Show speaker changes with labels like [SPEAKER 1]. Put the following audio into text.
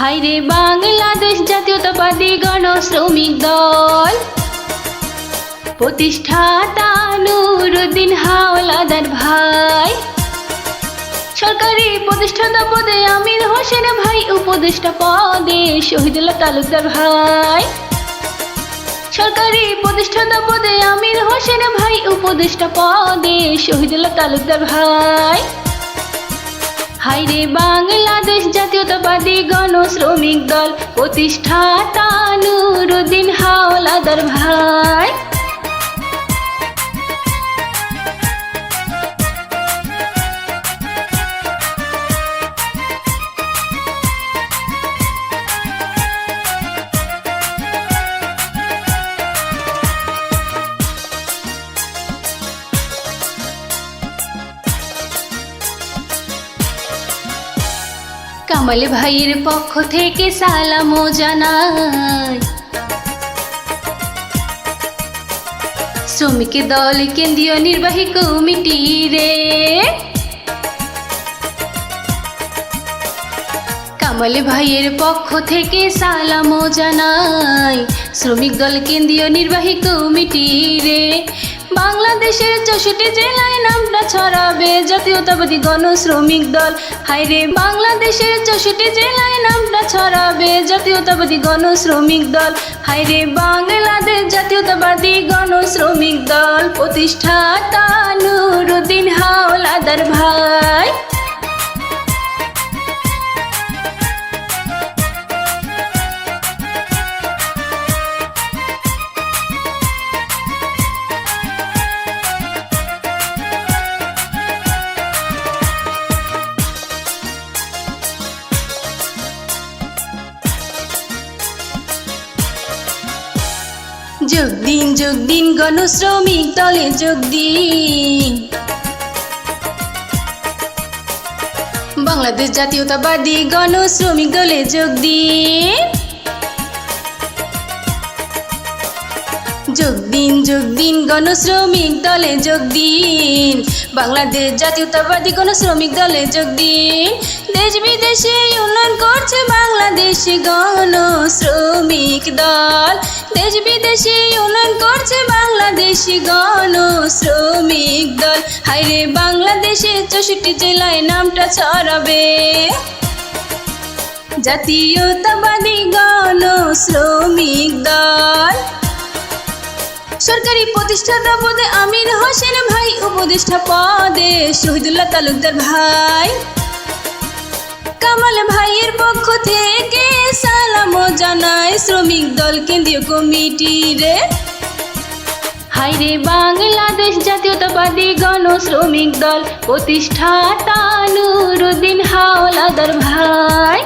[SPEAKER 1] হাইরে বাংলাদেশ জাতীয়তাবাদী গণ শ্রমিক দল। প্রতিষ্ঠাতা নুরুদ্দিন হাওলাদার ভাই। সরকারি প্রতিষ্ঠাতা পদে আমির হোসেন ভাই, উপদেষ্টা পদে শহীদুল্লাহ তালুকদার ভাই। সরকারি প্রতিষ্ঠাতা পদে আমির হোসেন ভাই, উপদেষ্টা পদে শহীদুল্লাহ তালুকদার ভাই। হাইরে বাংলাদেশ জাতীয়তাবাদী গণ শ্রমিক দল প্রতিষ্ঠাতা নুরুদ্দিন হাওলাদার ভাই। কামাল ভাইয়ের পক্ষ থেকে সালামও জানাই। শ্রমিক দল কেন্দ্রীয় নির্বাহী কমিটি রে। কামাল ভাইয়ের পক্ষ থেকে সালামও জানাই। শ্রমিক দল কেন্দ্রীয় নির্বাহী কমিটি রে বাংলাদেশের চৌষট্টি জেলায় নামটা ছড়াবে জাতীয়তাবাদী গণ শ্রমিক দল। হাইরে বাংলাদেশের চৌষট্টি জেলায় নামটা ছড়াবে জাতীয়তাবাদী গণ শ্রমিক দল। হাইরে বাংলাদেশ জাতীয়তাবাদী গণ শ্রমিক দল। প্রতিষ্ঠাতা নুরুদ্দিন হাওলাদার ভাই। যোগ দিন যোগ দিন, গণশ্রমিক দলে যোগ দিন। বাংলাদেশ জাতীয়তাবাদী গণ শ্রমিক দলে যোগ দিন। যোগ দিন যোগ দিন, গণশ্রমিক দলে যোগ দিন। বাংলাদেশ জাতীয়তাবাদী গণ শ্রমিক দলে যোগ দিন। দেশ বিদেশে উন্নয়ন করছে বাংলাদেশ গণ শ্রমিক দল। দেশ বিদেশে উন্নয়ন করছে বাংলাদেশ গণ শ্রমিক দল। হাইরে বাংলাদেশে চৌষট্টি জেলায় নামটা ছড়াবে। জাতীয়তাবাদী গণ সরকারি প্রতিষ্ঠাতা পদে আমির হোসেন ভাই, উপদেষ্টা পদে শহীদুল্লাহ তালুকদার ভাই। কামাল ভাইয়ের পক্ষ থেকে সালাম জানায় শ্রমিক দল কেন্দ্রীয় কমিটি রে হাইরে বাংলাদেশ জাতীয়তাবাদী গণ শ্রমিক দল, প্রতিষ্ঠাতা নুরুদ্দিন হাওলাদার ভাই।